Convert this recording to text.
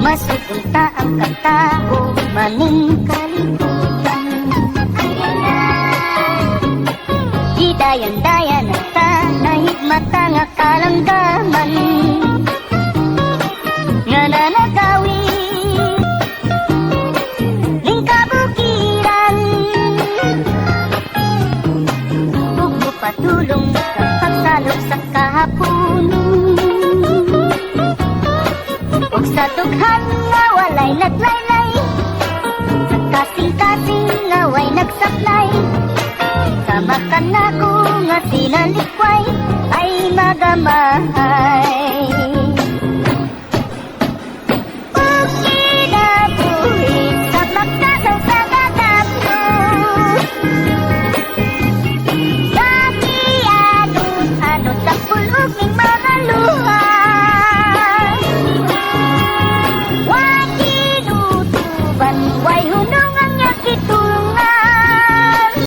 Masupunta ang katao Maning kalikutan Hidayan-dayan ang tanay Matang akalang daman Nga nanagawi Lingkabukiran Huwag mo patulong sa sa tughan nga walay naglaylay. Kasing-kasing nga way nagsaplay Sama ka na ko nga sinalikway Ay magamahay hay uno